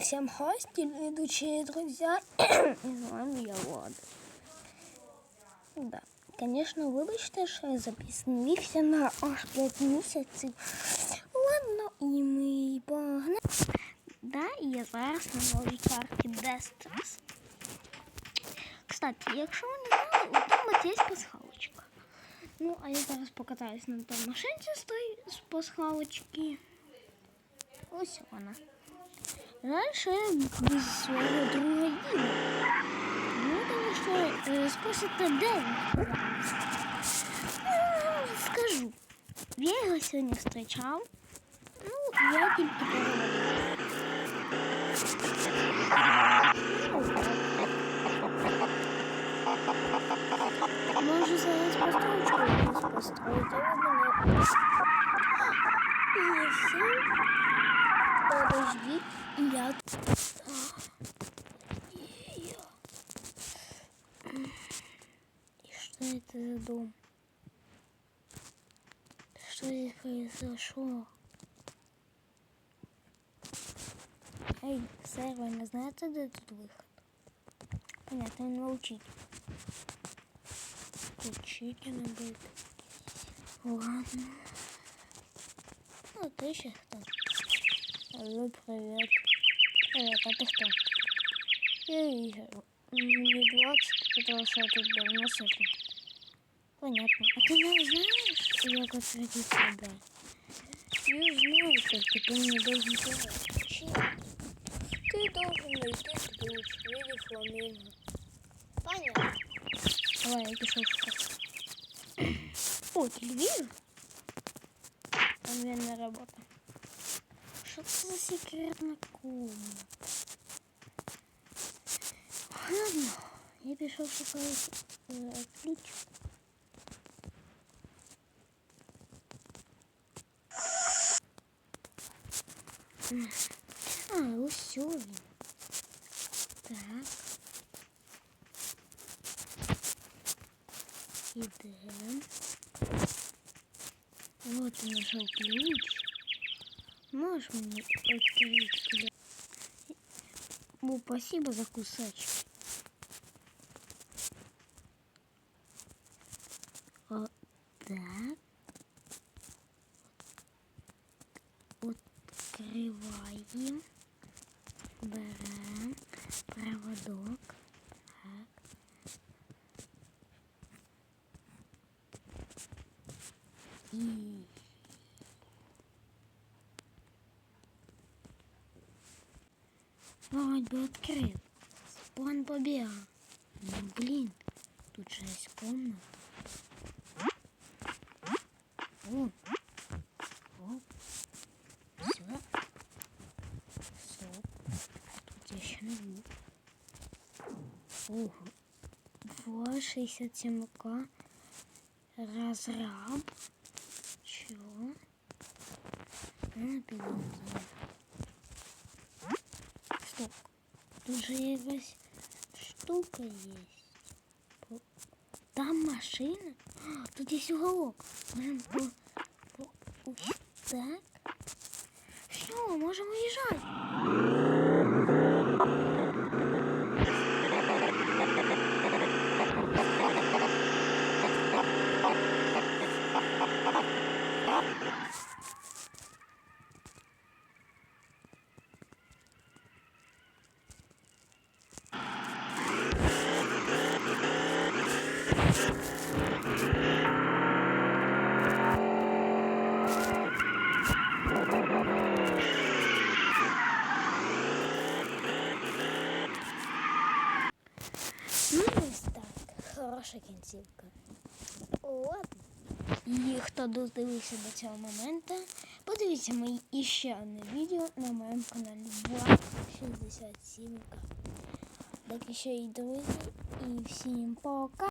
Всем хости, ведущие друзья. И з вами я Влад. Да. Конечно, вибачте, що я запізнився на аж 5 місяців. Ладно, і ми погнали. Да, і я зараз на новій карті Destres. Кстати, якщо ви не знали, у там от є пасхалочка. Ну, а я зараз покатаюсь на той машинці з той з пасхалочки. Ось вона. Дальше без свого друга діда. Ну, тому що е, спросите, де він? Ну, скажу. Я його сьогодні зустрічав. Ну, я тільки поговорив. Можу зараз построчку якусь построїти, а ви мене... І все. Подожди, я... И что это за дом? Что здесь произошло? Эй, сэр, вы не знаете, где тут выход? Понятно, не научить. Учитель будет. Ладно. Ну, ты еще кто? Алло, привет. Привет, а ты кто? Я Игорь. Мне 20, потому что я тут давно сижу. Понятно. А ты не знаешь, як ответить себя? Я знаю, только ты мне должен сказать. Чем? Ты должен найти ключ в виде фламинго. Понятно. Давай, я пішов шукати. О, телевизор? Там не работа. Что это за секретная комната? Ладно, я пішов шукати е, ключ. А, ось він. Так. Ідемо. Вот я нашел ключ. Можешь мне открыть ключ? Ну, спасибо за кусачки. Вот так. Открываем. Берем проводок. Так. И... Вроде бы открыт. План побега. Ну, блин, тут же есть комната. Вон. Оп. Все. Стоп. Тут я еще не Ого. 2,67 к. Разраб. Чего? Ну. Стоп. Тут же якась штука есть. Там машина. А, Тут есть уголок. Можем по, по так. Все, можем уезжать. Ну, ось так. Хороша кінцівка. Ладно. І хто додивився до цього моменту, подивіться моє іще одне відео на моєму каналі 267 Так і ще й друзі. І всім пока.